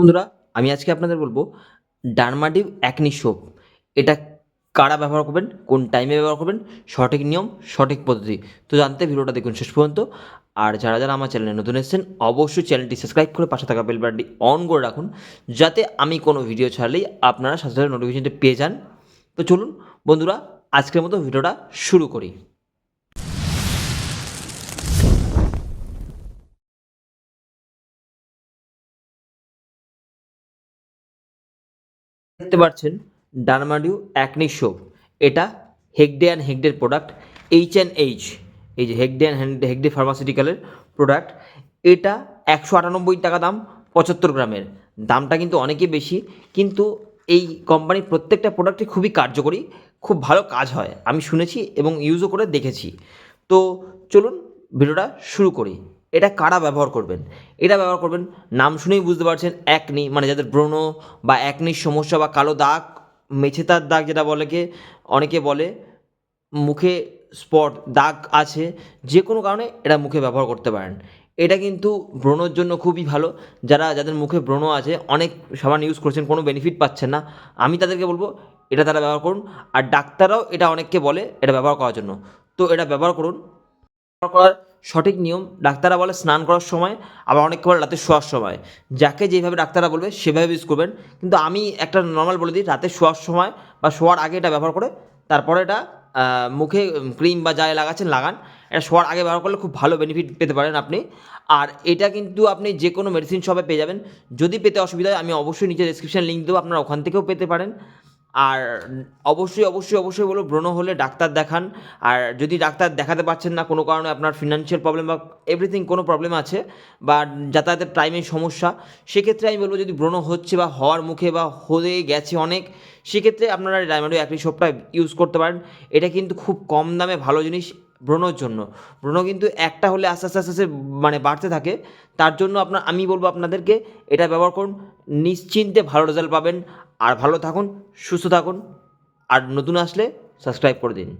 বন্ধুরা, আমি আজকে আপনাদের বলব ডার্মাটিভ অ্যাকনি সোপ। এটা কারা ব্যবহার করবেন, কোন টাইমে ব্যবহার করবেন, সঠিক নিয়ম, সঠিক পদ্ধতি। তো জানতে ভিডিওটা দেখুন শেষ পর্যন্ত। আর যারা যারা আমার চ্যানেলে নতুন এসেছেন, অবশ্যই চ্যানেলটি সাবস্ক্রাইব করে পাশে থাকা বেল অন করে রাখুন, যাতে আমি কোনো ভিডিও ছাড়লেই আপনারা সাথে সাথে নোটিফিকেশনটি পেয়ে যান। তো চলুন বন্ধুরা, আজকের মতো ভিডিওটা শুরু করি। দেখতে পাচ্ছেন ডার্মাডিউ অ্যাকনি সোপ এটা হেগডে অ্যান্ড হেগডের প্রোডাক্ট এইচ অ্যান্ড এইচ এই যে হেগডে অ্যান্ড হেগডে ফার্মাসিউটিক্যালের প্রোডাক্ট এটা একশো আটানব্বই টাকা দাম, পঁচাত্তর গ্রামের। দামটা কিন্তু অনেকই বেশি, কিন্তু এই কোম্পানির প্রত্যেকটা প্রোডাক্টই খুবই কার্যকরী, খুব ভালো কাজ হয়। আমি শুনেছি এবং ইউজও করে দেখেছি। তো চলুন, ভিডিওটা শুরু করি। এটা কারা ব্যবহার করবেন? এটা ব্যবহার করবেন, নাম শুনেই বুঝতে পারছেন, একনি মানে যাদের ব্রণ বা একনির সমস্যা বা কালো দাগ, মেছেতার দাগ যেটা বলে কে, অনেকে বলে মুখে স্পট, দাগ আছে, যে কোনো কারণে এটা মুখে ব্যবহার করতে পারেন। এটা কিন্তু ব্রণর জন্য খুবই ভালো, যারা, যাদের মুখে ব্রণ আছে, অনেক সাবান ইউজ করছেন, কোনো বেনিফিট পাচ্ছেন না। আমি তাদেরকে বলব, এটা তারা ব্যবহার করুন, আর ডাক্তাররাও এটা অনেককে বলে এটা ব্যবহার করার জন্য। তো এটা ব্যবহার করুন। ব্যবহার করার সঠিক নিয়ম ডাক্তাররা বলে স্নান করার সময়, আবার অনেক বলে রাতে শোয়ার সময়। যাকে যেভাবে ডাক্তাররা বলবে, সেভাবে ইউজ করবেন। কিন্তু আমি একটা নর্মাল বলে দিই, রাতে শোয়ার সময় বা শোয়ার আগে এটা ব্যবহার করে, তারপরে এটা মুখে ক্রিম বা যাই লাগাচ্ছেন, লাগান। এটা শোয়ার আগে ব্যবহার করলে খুব ভালো বেনিফিট পেতে পারেন আপনি। আর এটা কিন্তু আপনি যে কোনো মেডিসিন শপে পেয়ে যাবেন। যদি পেতে অসুবিধা হয়, আমি অবশ্যই নিচে ডিসক্রিপশন লিঙ্ক দেবো, আপনারা ওখান থেকেও পেতে পারেন। আর অবশ্যই অবশ্যই অবশ্যই বলব ব্রণ হলে ডাক্তার দেখান। আর যদি ডাক্তার দেখাতে পারছেন না, কোনো কারণে আপনার ফিনান্সিয়াল প্রবলেম বা এভরিথিং কোনো প্রবলেম আছে, বা যাতায়াতের টাইমের সমস্যা, সেক্ষেত্রে আমি বলব যদি ব্রণ হচ্ছে বা হওয়ার মুখে বা হয়ে গেছে অনেক, সেক্ষেত্রে আপনারা ডায়মন্ড অ্যাক্রি সোপটা ইউজ করতে পারেন। এটা কিন্তু খুব কম দামে ভালো জিনিস ব্রণর জন্য। ব্রণ কিন্তু একটা হলে আস্তে আস্তে আস্তে আস্তে মানে বাড়তে থাকে। তার জন্য আপনার আমি বলব আপনাদেরকে এটা ব্যবহার করুন। নিশ্চিন্তে ভালো রেজাল্ট পাবেন। আর ভালো থাকুন সুস্থ থাকুন আর নতুন আসলে সাবস্ক্রাইব করে দিন।